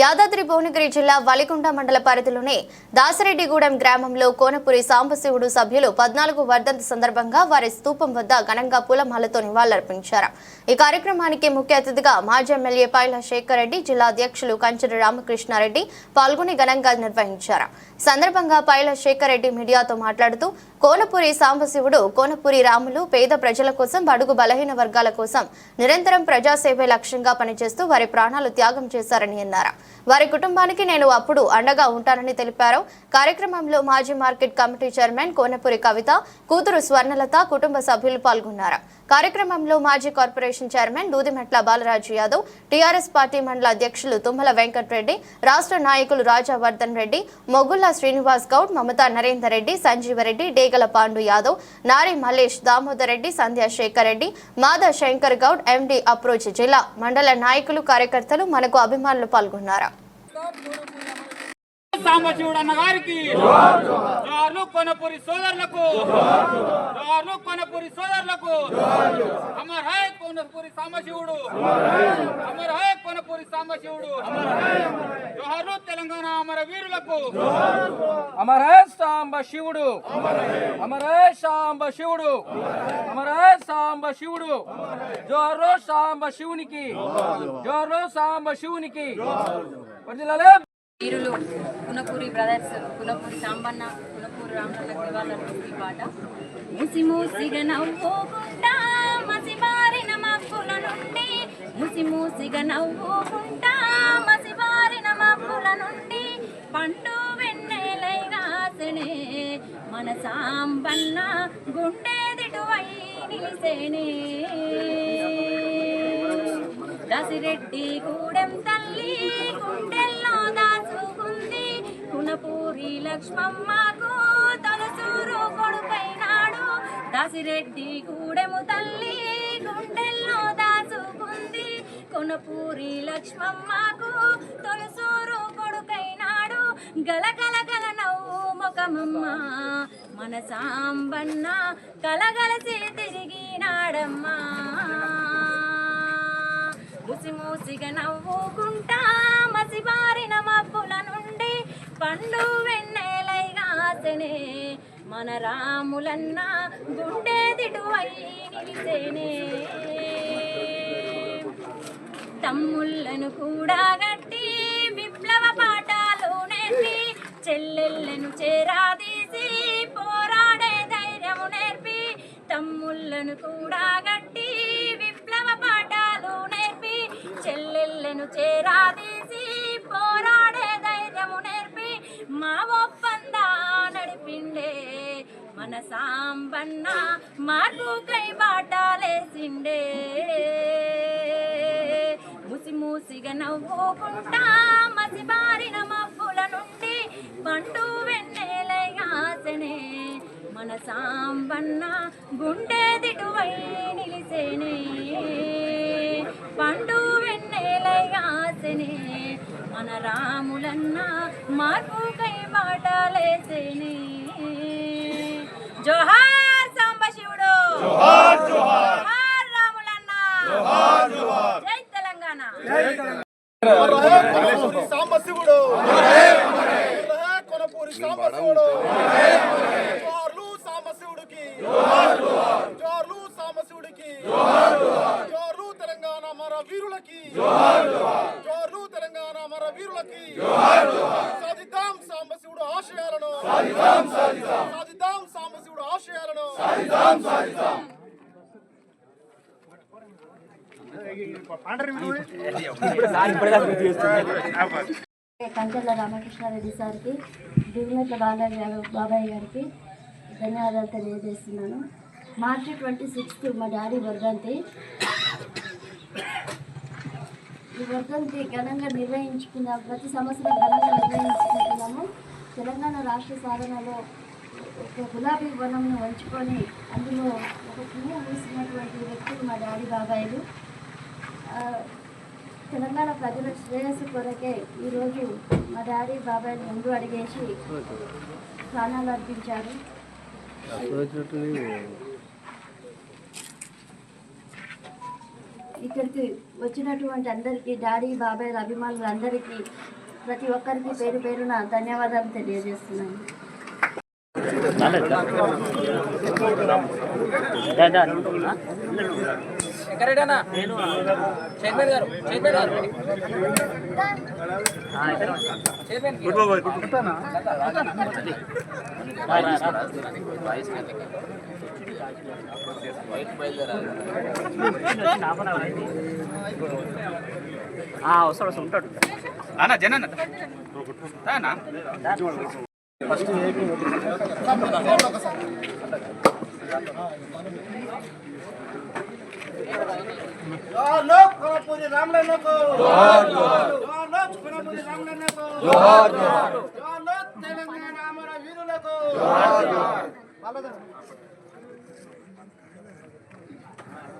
Yadadri Bhuvanagiri జిల్లా వలిగుండ మండల పరిధిలోని దాసరెడ్డిగూడెం గ్రామంలో కోనపురి సాంబశివుడు సభ్యులు పద్నాలుగు వర్ధంతి సందర్భంగా వారి స్తూపం వద్ద ఘనంగా పూలమాలతో నివాళులర్పించారు. ఈ కార్యక్రమానికి ముఖ్య అతిథిగా మాజీ ఎమ్మెల్యే పైల శేఖర్ రెడ్డి జిల్లా అధ్యక్షులు కంచెరి రామకృష్ణారెడ్డి పాల్గొని ఘనంగా నిర్వహించారు. సందర్భంగా పైల శేఖర్ రెడ్డి మీడియాతో మాట్లాడుతూ కోనపురి సాంబశివుడు కోనపురి రాములు పేద ప్రజల కోసం బడుగు బలహీన వర్గాల కోసం నిరంతరం ప్రజాసేవే లక్ష్యంగా పనిచేస్తూ వారి ప్రాణాలు త్యాగం చేశారని అన్నారు. వారి కుటుంబానికి నేను అప్పుడు అండగా ఉంటానని తెలిపారు. కార్యక్రమంలో మాజీ market committee chairman Konapuri Kavitha కూతురు స్వర్ణలత కుటుంబ సభ్యులు పాల్గొన్నారు. కార్యక్రమంలో మాజీ corporation chairman Doodimetla Balaraju Yadav TRS party మండల అధ్యక్షులు తుమ్మల వెంకటరెడ్డి రాష్ట్ర నాయకులు రాజావర్ధన్ రెడ్డి మొగుల్లా శ్రీనివాస్ గౌడ్ మమతా నరేందర్ రెడ్డి సంజీవరెడ్డి డేగల పాండు యాదవ్ నారి మల్లేష్ దామోదర్ రెడ్డి సంధ్యా శేఖర్ రెడ్డి మాధ శంకర్ గౌడ్ ఎండి అప్రోచ్ జిల్లా మండల నాయకులు కార్యకర్తలు మనకు అభిమానులు పాల్గొన్నారు. Ceará. సాంబశివుడు అన్న గారికి కొనపురి సోదరులకు. జోహార్లు కొనపూరి సోదరులకు. అమర్ హాయ్ కొనపురి సాంబశివుడు. అమర్ హాయ్ కొనపురి సాంబశివుడు. జోహర్లు తెలంగాణ అమర వీరులకు అమరే సాంబ శివుడు అమర సాంబ శివుడు అమర సాంబ శివుడు జోహర్లో సాంబ శివునికి జోహర్లో సాంబ శివునికి వర్ధిల్లాలే వీరులు కునపూరి బ్రదర్స్ కునపూరి సాంబన్న కునపూరి రామచంద్ర ఈ పాట. ముసి మూసిగా నవ్వుకుంటా మసి మారిన మబ్బుల నుండి. ముసి మూసిగా నవ్వుకుంటా మసి మారిన మబ్బుల నుండి. పండు వెన్నెలై రాసనే మన సాంబన్న గుండెదిటువై నిలిసేనే. దసిరెడ్డి గూడెంత లక్ష్మమ్మకు తొలసూరు కొడుకైనాడు. దాసిరెడ్డి గూడెము తల్లి గుండెల్లో దాచుకుంది. కొనపూరి లక్ష్మమ్మకు తొలసూరు కొడుకైనాడు. గలగల గల నవ్వు ముఖమమ్మ మన సాంబన్న కలగలసి తిరిగినాడమ్మా మూసి మూసిగా నవ్వుకుంటా మసిబారిన మబ్బుల నుండి పండు వెన్నెలై కాసనే మన రాములన్న గుండె దిటువై నిలిసేనే తమ్ముళ్ళను కూడా గట్టి విప్లవ పాఠాలు నేర్పి చెల్లెళ్ళను చేరాదీసి పోరాడే ధైర్యము నేర్పి తమ్ముళ్ళను కూడా గట్టి విప్లవ పాఠాలు నేర్పి చెల్లెళ్ళను చేరాదీసి మా ఒప్పంద నడిపిండే మన సాంబన్న మార్పుకై బాటాలేసిండే. ముసి మూసిగా నవ్వుకుంటా మసి బారిన మబ్బుల నుండి పండు వెన్నెలై ఆసనే మన సాంబన్న గుండె దిటువై నిలిసేనే. పండు వెన్నెలై ఆసనే మన రాములన్న మార్పుకై బాటలేసేనే జోహార్ సాంబశివుడు జోహార్ రాములన్న. జై తెలంగాణ. కొనపూరి సాంబశివుడు కొనపూరి సాంబశివుడు జోర్లు సాంబశివుడికి జోర్లు సాంబశివుడికి జోర్లు తెలంగాణ మర వీరులకి. జోర్లు తెలంగాణ మర వీరులకి. సాధిద్దాం సాంబశివుడు ఆశయాలను. సాధిద్దాం సాంబశివుడు ఆశయాలను. కంచెల రామకృష్ణారెడ్డి సార్కి దిగుమెట్ల బాలరాజు యాదవ్ బాబాయ్ గారికి ధన్యవాదాలు తెలియజేస్తున్నాను. మార్చి ట్వంటీ సిక్స్త్ మా డాడీ వర్ధంతి. ఈ వర్ధంతి ఘనంగా నిర్వహించుకున్న ప్రతి సంవత్సరం ఘనంగా నిర్వహించుకుంటున్నాము. తెలంగాణ రాష్ట్ర సాధనలో ఒక గులాబీ వనంను వంచుకొని అందులో ఒక పువ్వు మూసినటువంటి వ్యక్తులు మా డాడీ బాబాయిలు. తెలంగాణ ప్రజల శ్రేయస్సు కొరకే ఈరోజు మా డాడీ బాబాయిని ముందు అడిగేసి ప్రాణాలు అర్పించారు. ఇక్కడికి వచ్చినటువంటి అందరికీ డాడీ బాబాయ్ అభిమానులు అందరికీ ప్రతి ఒక్కరికి పేరు పేరున ధన్యవాదాలు తెలియజేస్తున్నాను ఎక్కడైనా చైర్మన్ గారు చైర్మన్ గారు చైర్మన్ వస్తాడు వస్తాడు ఉంటాడు. అన్న జనన్న. రామలన్నకు జోహార్లు తెలంగాణ అమర వీరులకు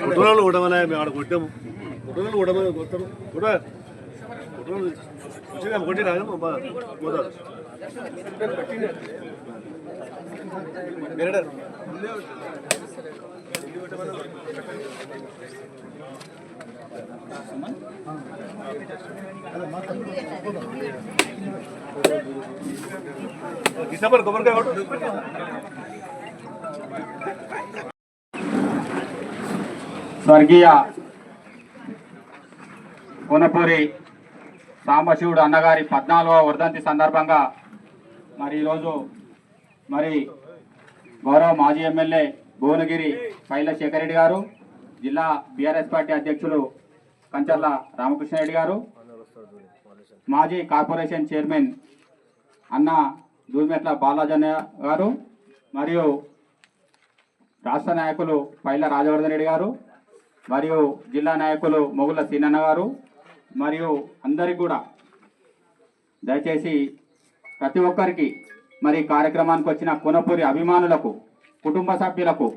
కుటుంబాలు కొట్టమనే మేము ఆడ కొట్టాము కుటుంబాలు కొట్టమని కొట్టాము కొట్ట కుటుంబాలు మంచిగా కొట్టి రాగా పోతారు డిసెంబర్ కొబ్బరికాయ స్వర్గీయ కోనపూరి సాంబశివుడు అన్నగారి పద్నాలుగవ వర్ధంతి సందర్భంగా మరి ఈరోజు మరి గౌరవ మాజీ ఎమ్మెల్యే భువనగిరి పైల శేఖర్ రెడ్డి గారు జిల్లా బీఆర్ఎస్ పార్టీ అధ్యక్షులు పంచర్ల రామకృష్ణారెడ్డి గారు మాజీ కార్పొరేషన్ చైర్మన్ అన్న దూమెట్ల బాలాజన్న గారు మరియు రాష్ట్ర నాయకులు పైల రాజవర్ధన్ రెడ్డి గారు మరియు జిల్లా నాయకులు మొగుల సీనన్న గారు మరియు అందరికి కూడా దయచేసి ప్రతి ఒక్కరికి మరి కార్యక్రమానికి వచ్చిన కొనపూరి అభిమానులకు కుటుంబ సభ్యులకు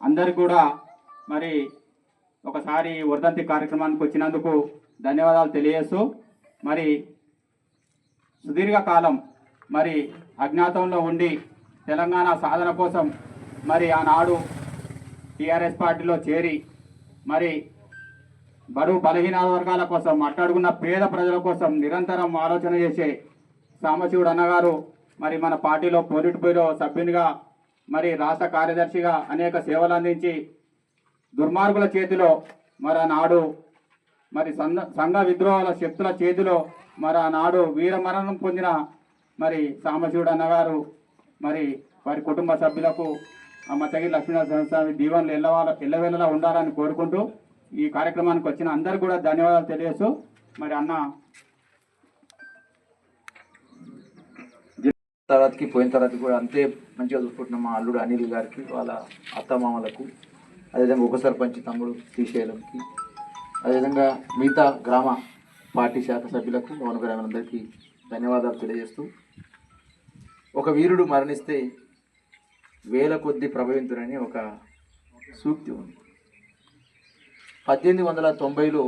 అందరికి కూడా మరి ఒకసారి వర్ధంతి కార్యక్రమానికి వచ్చినందుకు ధన్యవాదాలు తెలియజేస్తూ మరి సుదీర్ఘకాలం మరి అజ్ఞాతంలో ఉండి తెలంగాణ సాధన కోసం మరి ఆనాడు టీఆర్ఎస్ పార్టీలో చేరి మరి బడుగు బలహీన వర్గాల కోసం మాట్లాడుకున్న పేద ప్రజల కోసం నిరంతరం ఆలోచన చేసే సాంబశివుడు అన్నగారు మరి మన పార్టీలో పోలిట్ బ్యూరో సభ్యునిగా మరి రాష్ట్ర కార్యదర్శిగా అనేక సేవలు అందించి దుర్మార్గుల చేతిలో మరి ఆనాడు మరి సంఘ సంఘ విద్రోహాల శక్తుల చేతిలో మరి ఆనాడు వీరమరణం పొందిన మరి సామశివుడు అన్నగారు మరి వారి కుటుంబ సభ్యులకు ఆ మచ్చగిరి లక్ష్మీనరసింహ స్వామి దీవెనలు ఎల్లవాళ్ళ ఎల్లవేళలా ఉండాలని కోరుకుంటూ ఈ కార్యక్రమానికి వచ్చిన అందరికి కూడా ధన్యవాదాలు తెలియజేస్తూ మరి అన్న తర్వాతకి పోయిన తర్వాత కూడా అంతే మంచిగా చూసుకుంటున్నాం మా అల్లుడు అనిల్ గారికి వాళ్ళ అత్తమామలకు. అదేవిధంగా ఉప సర్పంచ్ తమ్ముడు శ్రీశైలంకి అదేవిధంగా మిగతా గ్రామ పార్టీ శాఖ సభ్యులకు పవన్ గ్రామీణందరికీ ధన్యవాదాలు తెలియజేస్తూ ఒక వీరుడు మరణిస్తే వేల కొద్ది ప్రభవింతుడని ఒక సూక్తి ఉంది. పద్దెనిమిది వందల తొంభైలో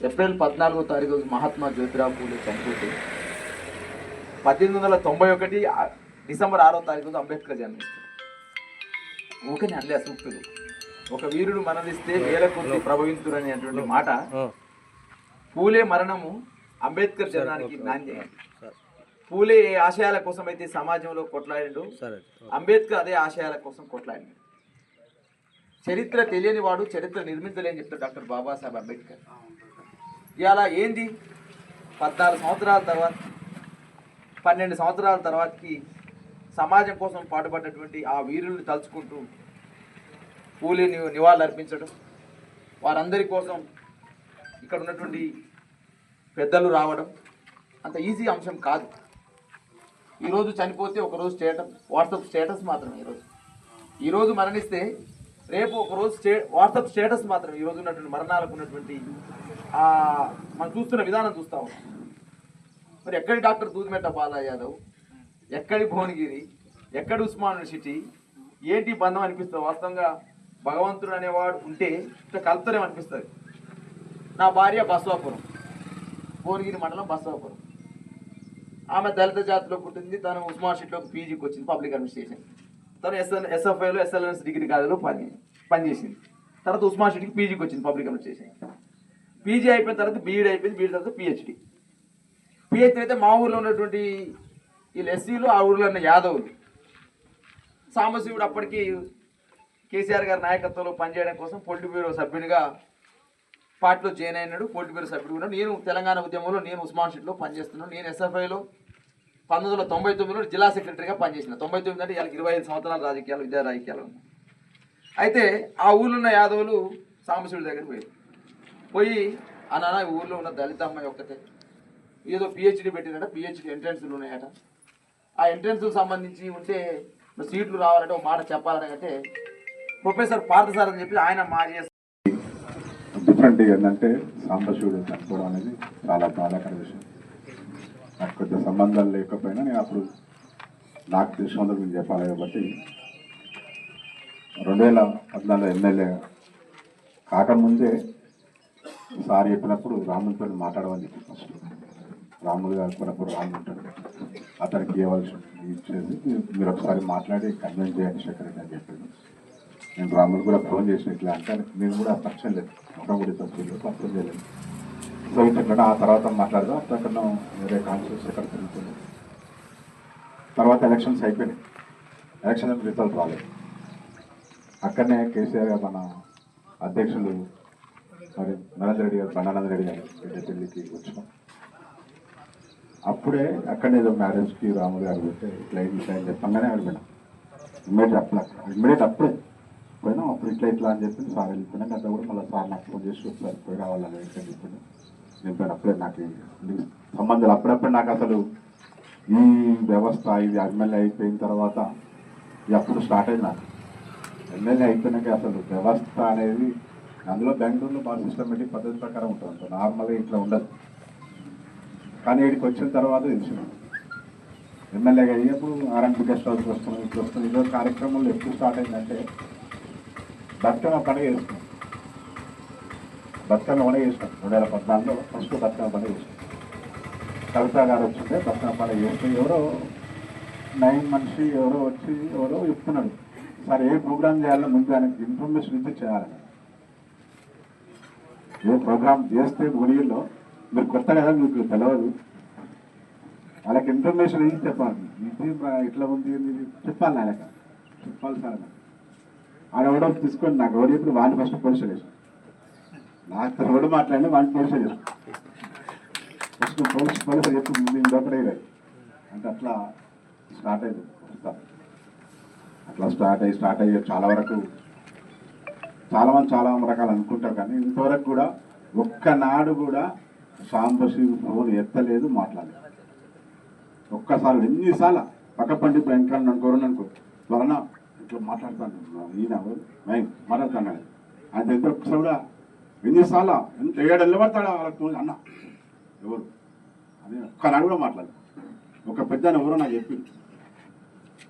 ఏప్రిల్ పద్నాలుగో తారీఖు మహాత్మా జ్యోతిరావు పూలే చనిపోతే పద్దెనిమిది వందల తొంభై ఒకటి డిసెంబర్ ఆరో తారీఖు అంబేద్కర్ జన్మిస్తారు ఊకనే అట్లే సూక్తులు ఒక వీరుడు మరణిస్తే వేల కొద్ది ప్రభవింతుడు అనేటువంటి మాట పూలే మరణము అంబేద్కర్ జననానికి నాంది పూలే ఏ ఆశయాల కోసం అయితే సమాజంలో కొట్లాడిండు అంబేద్కర్ అదే ఆశయాల కోసం కొట్లాడిండు. చరిత్ర తెలియని వాడు చరిత్ర నిర్మించలేని చెప్తాడు డాక్టర్ బాబాసాహెబ్ అంబేద్కర్. ఇలా ఏంది? పద్నాలుగు సంవత్సరాల తర్వాత పన్నెండు సంవత్సరాల తర్వాతకి సమాజం కోసం పాటుపడ్డటువంటి ఆ వీరుల్ని తలుచుకుంటూ పూలి నివాళులు అర్పించడం వారందరి కోసం ఇక్కడ ఉన్నటువంటి పెద్దలు రావడం అంత ఈజీ అంశం కాదు. ఈరోజు చనిపోతే ఒకరోజు స్టేటస్ వాట్సాప్ స్టేటస్ మాత్రమే ఈరోజు ఈరోజు మరణిస్తే రేపు ఒకరోజు స్టే వాట్సాప్ స్టేటస్ మాత్రమే. ఈరోజు ఉన్నటువంటి మరణాలకు ఉన్నటువంటి మనం చూస్తున్న విధానం చూస్తా ఉన్నాం. మరి ఎక్కడి డాక్టర్ దూదిమెట్ట బాలయ్య యాదవ్ ఎక్కడి భువనగిరి ఎక్కడ ఉస్మాన్ యూనివర్సిటీ ఏంటి బంధం అనిపిస్తుంది? వాస్తవంగా భగవంతుడు అనేవాడు ఉంటే ఇట్లా కలుపుతారేమో అనిపిస్తుంది? నా భార్య బసవాపురం భువనగిరి మండలం బసవాపురం. ఆమె దళిత జాతిలో పుట్టింది తను ఉస్మాన్ షీట్లోకి పీజీకి వచ్చింది పబ్లిక్ అడ్మినిస్ట్రేషన్. తను ఎస్ఎల్ ఎస్ఎఫ్ఐలో ఎస్ఎల్ఎన్స్ డిగ్రీ కాలేజీలో పని పనిచేసింది. తర్వాత ఉస్మాన్ షీట్కి పీజీకి వచ్చింది పబ్లిక్ అడ్మినిస్ట్రేషన్. పీజీ అయిపోయిన తర్వాత బీఈడి అయిపోయింది బీఈడి తర్వాత పిహెచ్డి. పిహెచ్డి అయితే మా ఊర్లో ఉన్నటువంటి వీళ్ళు ఎస్సీలు ఆ ఊళ్ళో ఉన్న యాదవులు. సాంబశివుడు అప్పటికి కేసీఆర్ గారి నాయకత్వంలో పనిచేయడం కోసం పొలిటి బ్యూరో సభ్యునిగా పార్టీలో జాయిన్ అయినాడు పొలిటి బ్యూరో సభ్యుడు నేను తెలంగాణ ఉద్యమంలో నేను ఉస్మాన్ షీట్లో పనిచేస్తున్నాను. నేను ఎస్ఎఫ్ఐలో పంతొమ్మిది వందల తొంభై తొమ్మిదిలో జిల్లా సెక్రటరీగా పనిచేసిన. తొంభై తొమ్మిది అంటే ఇవాళ ఇరవై ఐదు సంవత్సరాల రాజకీయాలు విద్యా రాజకీయాలు అయితే ఆ ఊళ్ళో ఉన్న యాదవులు సాంబశివుడి దగ్గరికి పోయి పోయి ఆ నాన్న ఈ ఉన్న దళిత అమ్మాయి ఒక్కతే. ఏదో పిహెచ్డి పెట్టినట పిహెచ్డి ఎంట్రన్స్లు ఉన్నాయట. ఆ ఎంట్రన్స్కి సంబంధించి ఉంటే సీట్లు రావాలంటే ఒక మాట చెప్పాలంటే ప్రొఫెసర్ పార్థసార్ అని చెప్పి ఆయన మా డిఫరెంట్ ఏంటంటే సాంబశివుడు చనిపోవడం అనేది చాలా బాధాకర విషయం. నాకు కొద్ది సంబంధాలు లేకపోయినా నేను అప్పుడు నాకు తెలిసినందుకు నేను చెప్పాలి కాబట్టి రెండు వేల పద్నాలుగు ఎమ్మెల్యే కాకముందే సార్ చెప్పినప్పుడు రాములతో మాట్లాడమని చెప్పి ఫస్ట్ రాములు గారు కొనప్పుడు రాములు ఉంటాడు అతనికి ఇవ్వాల్సి ఇచ్చేసి మీరు ఒకసారి మాట్లాడి కన్విన్స్ చేయండి శేఖర్ అని చెప్పాడు. నేను రాములు కూడా ఫోన్ చేసిన ఇట్లా అంటే నేను కూడా పరిచయం లేదు. ముఖం తప్పులు తప్పు పరిచయం చేయలేదు సో ఇట్లా ఆ తర్వాత మాట్లాడదాం. అక్కడ వేరే కాన్షియస్ ఎక్కడ తిరుగుతుంది తర్వాత ఎలక్షన్స్ అయిపోయినాయి. ఎలక్షన్ రిజల్ట్ రాలేదు. అక్కడనే కేసీఆర్ గారు మన అధ్యక్షులు మరి నరేంద్ర రెడ్డి గారు బండానంద రెడ్డి గారు ఢిల్లీకి వచ్చినాం. అప్పుడే అక్కడనే ఏదో మ్యారేజ్కి రాములు గారు పోతే ఇట్లా ఇది ఇట్లా అని చెప్పంగానే అడిగిపోయినా ఇమ్మీడియట్ అప్పుడు. ఇమ్మీడియట్ అప్పుడే. పోయినా అప్పుడు ఇట్లా ఇట్లా అని చెప్పి సార్ వెళ్ళిపోయినా అంతా కూడా మళ్ళీ సార్ నాకు ఫోన్ చేసి ఒకసారి పోయి రావాలని అని చెప్పిండు నేను పోయిన అప్పుడే నాకు సంబంధాలు అప్పుడప్పుడు నాకు అసలు ఈ వ్యవస్థ ఇది ఎమ్మెల్యే అయిపోయిన తర్వాత ఇది అప్పుడు స్టార్ట్ అయింది నాకు. ఎమ్మెల్యే అయిపోయినాక అసలు వ్యవస్థ అనేది అందులో బెంగళూరులో బాగా సిస్టమేటిక్ పద్ధతి ప్రకారం ఉంటుంది. నార్మల్గా ఇట్లా ఉండదు. కానీ ఇక్కడికి వచ్చిన తర్వాత తెలిసింది ఎమ్మెల్యేగా అయ్యేప్పుడు ఆర్ఎంపీ గెస్ట్ హౌస్కి వస్తున్నాం ఇప్పుడు వస్తున్నాం. ఈరోజు కార్యక్రమంలో ఎప్పుడు స్టార్ట్ అయిందంటే బతుకమ్మ పండుగ చేసుకున్నాం. బతుకమ్మ పండుగ చేసినాం రెండు వేల పద్నాలుగులో ఫస్ట్ బతుకమ్మ పండుగ చేసినాం కవిత గారు వచ్చింటే బతుకమ్మ పండుగ చేస్తే ఎవరో నైన్ మనిషి ఎవరో వచ్చి ఎవరో చెప్తున్నాడు సార్ ఏ ప్రోగ్రామ్ చేయాలో ముందు ఆయనకి ఇన్ఫర్మేషన్ ఇచ్చి చేయాలని ఏ ప్రోగ్రామ్ చేస్తే గుడిలో మీరు కొత్త కదా మీకు తెలియదు వాళ్ళకి ఇన్ఫర్మేషన్ ఏం చెప్పాలి? ఇది ఎట్లా ఇట్లా ఉంది చెప్పాలి ఆయనకి చెప్పాలి సార్ ఆడ ఎవడో తీసుకొని నాకు ఎవరు చెప్పి వాడిని ఫస్ట్ పోలీసు చేసి నాకు ఎవడు మాట్లాడి వాడిని పోలీసు చేసి ఫస్ట్ పోలీస్ పోలీసు చెప్పి నేను లోపడే అంటే అట్లా స్టార్ట్ అయింది అట్లా స్టార్ట్ అయ్యి స్టార్ట్ అయ్యి చాలా వరకు చాలా మంది చాలా రకాలు అనుకుంటారు కానీ ఇంతవరకు కూడా ఒక్కనాడు కూడా సాంబశివ ఫోన్ ఎత్తలేదు మాట్లాడలేదు. ఒక్కసారి ఎన్నిసార్లు పక్కపండి ఇప్పుడు వెనకాల అనుకోరని అనుకో వలన ఇట్లా మాట్లాడతాను. ఈయన మేము మాట్లాడతాను ఆయన దగ్గర ఒకసారి కూడా ఎన్నిసార్లు ఎంత ఏడు నిలబడతాడు వాళ్ళకి ఫోన్ అన్న. ఎవరు? అని ఒక్కనాడు కూడా మాట్లాడలేదు. ఒక పెద్ద ఎవరో నాకు చెప్పింది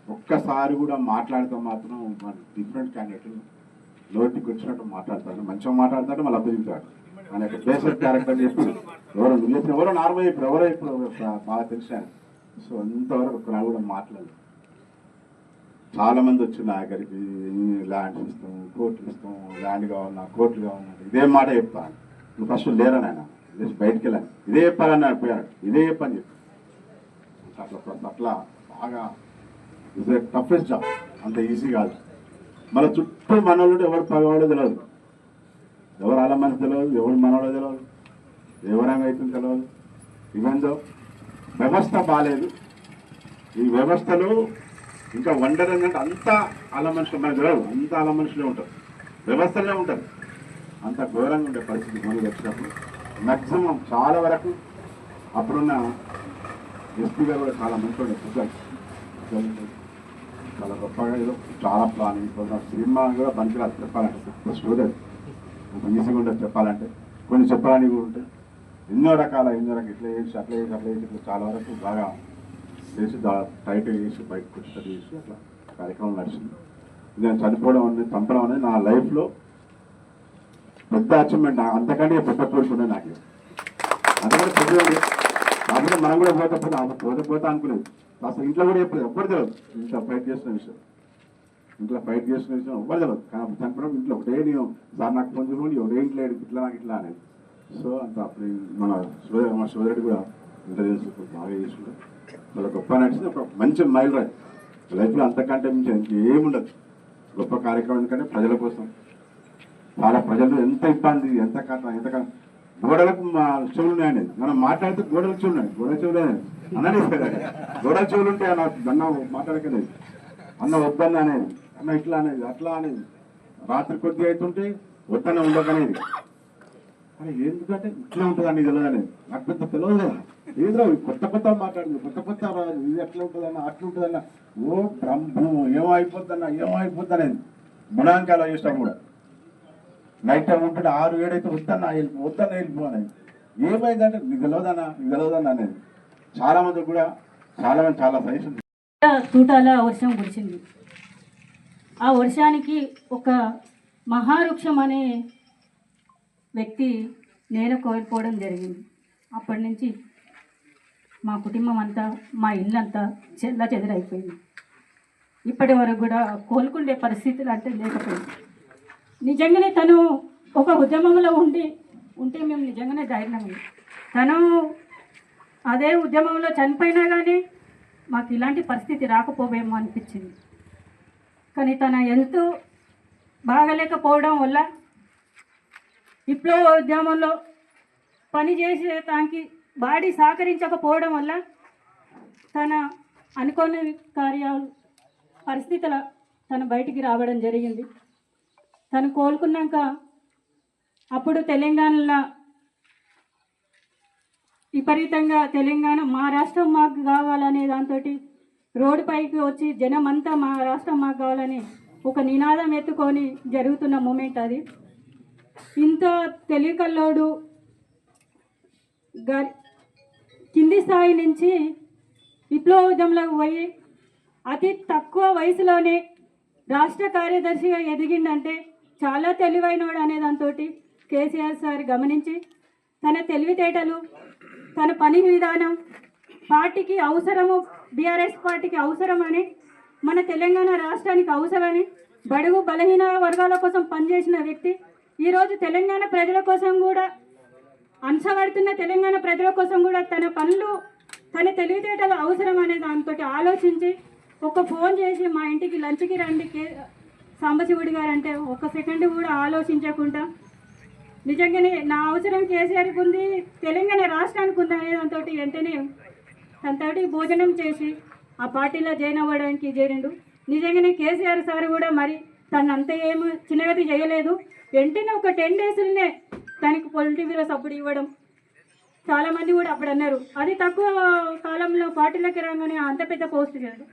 ఒక్కసారి కూడా మాట్లాడితే మాత్రం డిఫరెంట్ క్యాండిడేట్లు నోటికి వచ్చినట్టు మాట్లాడతాడు. మంచిగా మాట్లాడతాడు మళ్ళీ అభ్యర్థించాడు ఆయన యొక్క బేసిక్ క్యారెక్టర్ చేసి ఎవరో నువ్వు ఎవరో నార్మల్ ఇప్పుడు ఎవరో ఇప్పుడు బాగా తెలిసాను సో అంతవరకు ఒక్క కూడా మాట్లాడలేదు. చాలా మంది వచ్చి నా దగ్గరికి ల్యాండ్ ఇస్తాం కోర్టులు ఇస్తాం ల్యాండ్ కావాలన్నా కోర్టులు కావాలన్నా ఇదే మాట చెప్తాను నువ్వు ఫస్ట్ లేరని ఆయన లేచి బయటికి వెళ్ళాను ఇదే చెప్పాలని పోయాడు. ఇదే చెప్పని చెప్పి అట్లా అట్లా బాగా ఇస్ ఏ టఫెస్ట్ జాబ్. అంత ఈజీ కాదు. మన చుట్టూ మనోళ్ళు ఎవరు పగవాడో తెలియదు. ఎవరు ఆలమని తెలియదు ఎవరు మనవాడో తెలియదు ఎవరేమైతుందో తెలియదు ఇవందో? వ్యవస్థ బాగాలేదు ఈ వ్యవస్థలో ఇంకా వండర్ ఏంటంటే అంతా ఆల మనుషులు మనకు తెలియదు అంత అల మనుషులే ఉంటారు. వ్యవస్థలే ఉంటారు. అంత ఘోరంగా ఉండే పరిస్థితి మనకు వచ్చినప్పుడు. మ్యాక్సిమం చాలా వరకు అప్పుడున్న ఎస్పీ గారు కూడా చాలా మంచి సుజల్ చాలా గొప్పగా ఏదో చాలా ప్లానింగ్ సినిమా కూడా పనికిరాదు. చెప్పాలంటే స్టోరీ ఈజీగా ఉంటుంది చెప్పాలంటే. కొన్ని చెప్పాలని కూడా ఉంటాయి. ఎన్నో రకాల ఎన్నో రకాల ఇట్లా చేసి అట్లా చేసి అట్లా చేసి ఇట్లా చాలా వరకు బాగా చేసి దా టైట్ చేసి బైక్ వచ్చి చేసి అట్లా కార్యక్రమం నడిచింది. నేను చనిపోవడం అనేది చంపడం అనేది నా లైఫ్లో పెద్ద అచీవ్మెంట్. అంతకంటే పెద్ద కోరుకుండే నాకు. అందుకని పెద్దది కాకపోతే మనం కూడా పోతే పోతే పోతే పోతే అనుకునేది అసలు ఇంట్లో కూడా చెప్పలేదు. ఎప్పుడు తెలియదు. ఇంట్లో ఫైట్ చేసిన విషయం. ఇంట్లో ఫైట్ చేసిన విషయం ఇవ్వలేదు కానీ చనిపోవడం ఇంట్లో ఒకటే నేను సార్ నాకు ఫోన్ చేసుకుని ఎవరు ఏంటి ఇట్లా నాకు ఇట్లా అనేది. సో అంత అప్పుడు మన శివ మా శివరెడ్డి కూడా ఇంటర్వ్యూస్ బాగా చేసుకుంటాం వాళ్ళ గొప్ప నడిచింది ఒక మంచి మైల్ రాయ్ లైఫ్లో అంతకంటే మించి ఇంకేముండదు గొప్ప కార్యక్రమం ఎందుకంటే ప్రజల కోసం. చాలా ప్రజలు ఎంత ఇబ్బంది ఎంత కథ ఎంత గోడలకు మా చెవులు ఉన్నాయండి మనం మాట్లాడితే గోడలకు చెవులు ఉన్నాయి. గోడ చెవులు అన్ననే గోడ చెవులు ఉంటే అన్న అన్న మాట్లాడకలేదు అన్న వద్దన్న అనేది. అన్న ఇట్లా అనేది అట్లా అనేది. రాత్రి కొద్దిగా అవుతుంటే వద్దన్న ఉండకనేది. అరే ఎందుకంటే ఇట్లా ఉంటుంది అని అనేది? నాకు పెద్ద తెలియదు కదా. ఏదో కొత్త కొత్త మాట్లాడింది కొత్త కొత్త ఇది ఎట్లా ఉంటుందన్న అట్లా ఉంటుందన్న. ఓ బ్రహ్మ ఏమైపోద్దన్న ఏమైపోద్ది అనేది అలా చేస్తాం కూడా. నైట్ టైం ఉంటే ఆరు ఏడైతే వద్దన్న వెళ్ళిపో వద్దన్న వెళ్ళిపో అనేది. ఏమైందంటే నీకు తెలియదన్నా నీకు తెలియదన్నా అనేది. చాలా మంది కూడా చాలా మంది చాలా సజెషన్. తూటాల వర్షం కురిసింది ఆ వర్షానికి ఒక మహావృక్షం అనే వ్యక్తి నేను కోల్పోవడం జరిగింది. అప్పటి నుంచి మా కుటుంబం అంతా మా ఇల్లు అంతా చెల్ల చెదరైపోయింది ఇప్పటి వరకు కూడా కోలుకుండే పరిస్థితులు అంటే లేకపోయింది. నిజంగానే తను ఒక ఉద్యమంలో ఉండి ఉంటే మేము నిజంగానే ధైర్యం తను అదే ఉద్యమంలో చనిపోయినా కానీ మాకు ఇలాంటి పరిస్థితి రాకపోవేమో అనిపించింది. కానీ తన హెల్త్ బాగలేకపోవడం వల్ల విప్లవ ఉద్యమంలో పని చేసే బాడీ సహకరించకపోవడం వల్ల తన అనుకోని కార్యాలు పరిస్థితుల తన బయటికి రావడం జరిగింది. తను కోలుకున్నాక అప్పుడు తెలంగాణలో విపరీతంగా తెలంగాణ మా రాష్ట్రం మాకు కావాలనే దాంతో రోడ్డు పైకి వచ్చి జనం అంతా మా రాష్ట్రం మాకు కావాలని ఒక నినాదం ఎత్తుకొని జరుగుతున్న మూమెంట్ అది. ఇంత తెలివికల్లోడు గ కింది స్థాయి నుంచి విప్లవోద్యమంలోకి పోయి అతి తక్కువ వయసులోనే రాష్ట్ర కార్యదర్శిగా ఎదిగిందంటే చాలా తెలివైనవాడు అనే దాంతో కేసీఆర్ సార్ గమనించి తన తెలివితేటలు తన పని విధానం పార్టీకి అవసరము బీఆర్ఎస్ పార్టీకి అవసరమని మన తెలంగాణ రాష్ట్రానికి అవసరమని బడుగు బలహీన వర్గాల కోసం పనిచేసిన వ్యక్తి ఈరోజు తెలంగాణ ప్రజల కోసం కూడా అంచబడుతున్న తెలంగాణ ప్రజల కోసం కూడా తన పనులు తన తెలివితేటలు అవసరం అనే దానితో ఆలోచించి ఒక ఫోన్ చేసి మా ఇంటికి లంచ్కి రండి కే సాంబశివుడి గారు అంటే ఒక సెకండ్ కూడా ఆలోచించకుండా నిజంగానే నా అవసరం కేసీఆర్కి ఉంది తెలంగాణ రాష్ట్రానికి ఉంది అనే దాంతో వెంటనే తనతోటి భోజనం చేసి ఆ పార్టీలో జాయిన్ అవ్వడానికి చేరిండు. నిజంగానే కేసీఆర్ సార్ కూడా మరి తను అంత ఏమి చిన్నగతి చేయలేదు. వెంటనే ఒక టెన్ డేస్లోనే తనకి పొలిటికల్ సపోర్ట్ ఇవ్వడం. చాలామంది కూడా అప్పుడు అన్నారు అది తక్కువ కాలంలో పార్టీలోకి రాగానే అంత పెద్ద పోస్ట్ కాదు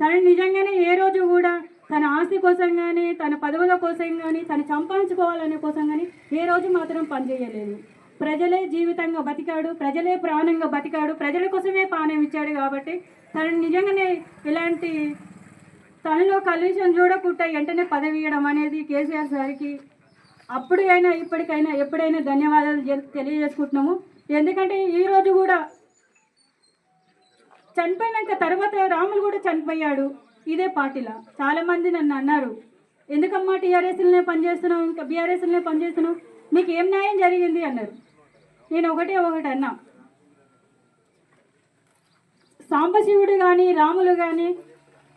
తను నిజంగానే ఏ రోజు కూడా తన ఆస్తి కోసం కానీ తన పదవుల కోసం కానీ తను సంపాదించుకోవాలనే కోసం కానీ ఏ రోజు మాత్రం పనిచేయలేదు ప్రజలే జీవితంగా బతికాడు ప్రజలే ప్రాణంగా బతికాడు ప్రజల కోసమే ప్రాణం ఇచ్చాడు కాబట్టి తను నిజంగానే ఇలాంటి తనలో కలుషం చూడకుండా వెంటనే పదవి ఇవ్వడం అనేది కేసీఆర్ సార్కి అప్పుడు అయినా ఇప్పటికైనా ఎప్పుడైనా ధన్యవాదాలు తెలియజేసుకుంటున్నాము. ఎందుకంటే ఈరోజు కూడా చనిపోయినాక తర్వాత రాములు కూడా చనిపోయాడు. ఇదే పార్టీలో. చాలామంది నన్ను అన్నారు. ఎందుకమ్మా టీఆర్ఎస్లనే పనిచేస్తున్నావు ఇంకా బీఆర్ఎస్లనే పనిచేస్తున్నావు? నీకు ఏం న్యాయం జరిగింది? అన్నారు. నేను ఒకటే ఒకటి అన్నా సాంబశివుడు కానీ రాములు కానీ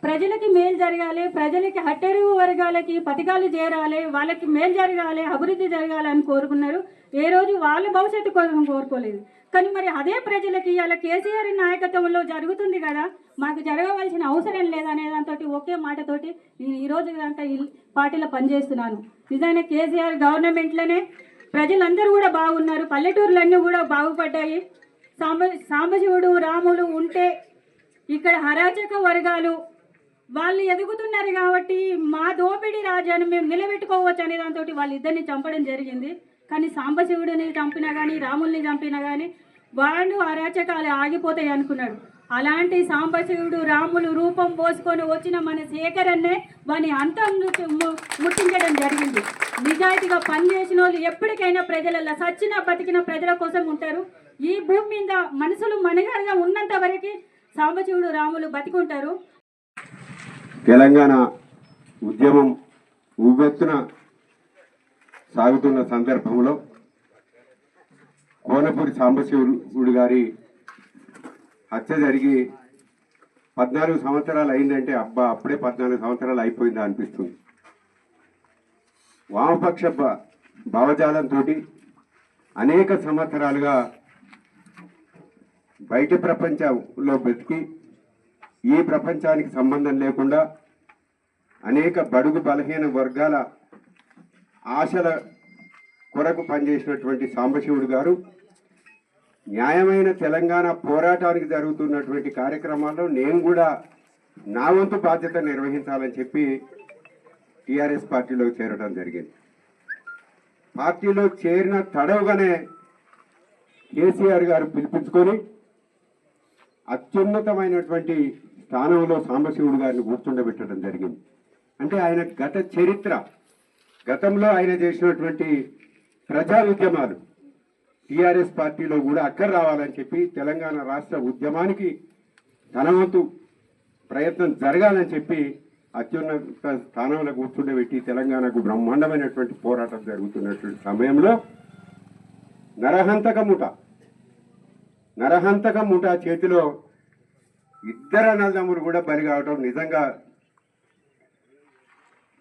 ప్రజలకి మేలు జరగాలి ప్రజలకి హట్టెరువు వర్గాలకి పథకాలు చేరాలి వాళ్ళకి మేలు జరగాలి అభివృద్ధి జరగాలి అని కోరుకున్నారు. ఏ రోజు వాళ్ళ భవిష్యత్తు కోసం కోరుకోలేదు. కానీ మరి అదే ప్రజలకి ఇవాళ కేసీఆర్ నాయకత్వంలో జరుగుతుంది కదా మాకు జరగవలసిన అవసరం లేదనే దాంతో ఒకే మాటతోటి నేను ఈరోజు రోజు దాకా ఈ పార్టీలో పనిచేస్తున్నాను. నిజానికి కేసీఆర్ గవర్నమెంట్లోనే ప్రజలందరూ కూడా బాగున్నారు. పల్లెటూర్లన్నీ కూడా బాగుపడ్డాయి. సాంబ సాంబశివుడు రాములు ఉంటే ఇక్కడ హరాచక వర్గాలు వాళ్ళు ఎదుగుతున్నారు కాబట్టి మా దోపిడీ రాజ్యాన్ని మేము నిలబెట్టుకోవచ్చు అనే దాంతో వాళ్ళిద్దరిని చంపడం జరిగింది. కానీ సాంబశివుడిని చంపినా కానీ రాముల్ని చంపినా కానీ వాళ్ళు అరాచకాలు ఆగిపోతాయి అనుకున్నాడు. అలాంటి సాంబశివుడు రాములు రూపం పోసుకొని వచ్చిన మన శేఖరన్నే వాని అంతం ముట్టించడం జరిగింది. నిజాయితీగా పనిచేసిన వాళ్ళు ఎప్పటికైనా ప్రజలలో సచ్చిన బతికిన ప్రజల కోసం ఉంటారు. ఈ భూమి మీద మనుషులు మనుగడగా ఉన్నంత వరకు సాంబశివుడు రాములు బతికుంటారు. తెలంగాణ ఉద్యమం ఉవ్వెత్తున సాగుతున్న సందర్భంలో కోనపూరి సాంబశివుడు గారి హత్య జరిగి పద్నాలుగు సంవత్సరాలు అయిందంటే అబ్బా అప్పుడే పద్నాలుగు సంవత్సరాలు అయిపోయిందా అనిపిస్తుంది. వామపక్ష భావజాలంతో అనేక సంవత్సరాలుగా బయట ప్రపంచంలో బ్రతికి ఈ ప్రపంచానికి సంబంధం లేకుండా అనేక బడుగు బలహీన వర్గాల ఆశల కొరకు పనిచేసినటువంటి సాంబశివుడు గారు న్యాయమైన తెలంగాణ పోరాటానికి జరుగుతున్నటువంటి కార్యక్రమాల్లో నేను కూడా నా వంతు బాధ్యత నిర్వహించాలని చెప్పి టీఆర్ఎస్ పార్టీలో చేరడం జరిగింది. పార్టీలో చేరిన తడవుగానే కేసీఆర్ గారు పిలిపించుకొని అత్యున్నతమైనటువంటి స్థానంలో సాంబశివుడు గారిని కూర్చుండబెట్టడం జరిగింది. అంటే ఆయన గత చరిత్ర గతంలో ఆయన చేసినటువంటి ప్రజా ఉద్యమాలు టీఆర్ఎస్ పార్టీలో కూడా అక్కడ రావాలని చెప్పి తెలంగాణ రాష్ట్ర ఉద్యమానికి ధనవంతు ప్రయత్నం జరగాలని చెప్పి అత్యున్నత స్థానంలో కూర్చుండబెట్టి తెలంగాణకు బ్రహ్మాండమైనటువంటి పోరాటం జరుగుతున్నటువంటి సమయంలో నరహంతక ముఠ నరహంతక ముఠ చేతిలో ఇద్దరు అన్నదమ్ములు కూడా బలి కావటం నిజంగా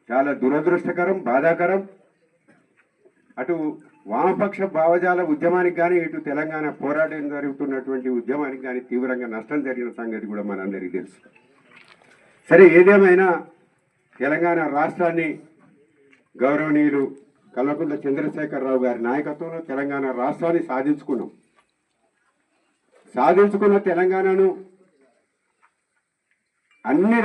చాలా దురదృష్టకరం బాధాకరం. అటు వామపక్ష భావజాల ఉద్యమానికి కానీ ఇటు తెలంగాణ పోరాటం జరుగుతున్నటువంటి ఉద్యమానికి కానీ తీవ్రంగా నష్టం జరిగిన సంగతి కూడా మనందరికీ తెలుసు. సరే ఏదేమైనా తెలంగాణ రాష్ట్రాన్ని గౌరవనీయులు కల్వకుంట్ల చంద్రశేఖరరావు గారి నాయకత్వంలో తెలంగాణ రాష్ట్రాన్ని సాధించుకున్నాం. సాధించుకున్న తెలంగాణను అన్ని